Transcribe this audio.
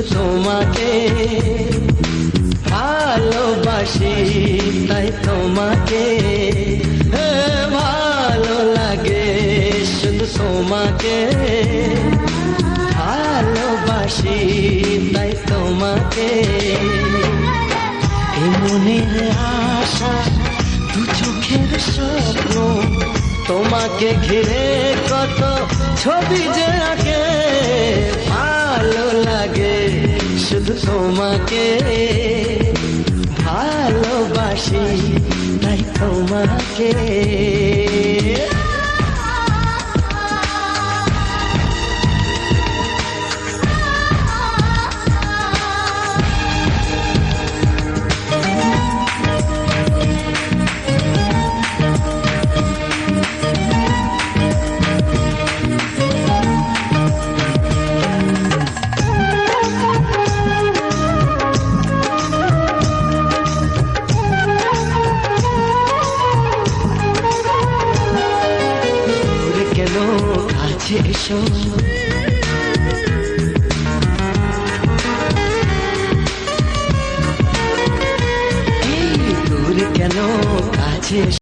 তোমাকে ভালোবাসি, তাই তোমাকে ভালো লাগে, শুধু তোমাকে ভালোবাসি, তাই তোমাকে মনের আশা, দু চোখের স্বপ্ন, তোমাকে ঘিরে কত ছবি যে আঁকে তোমাকে ভালোবাসি তাই তোমাকে কাছে এসো। দূরে কেন কাছে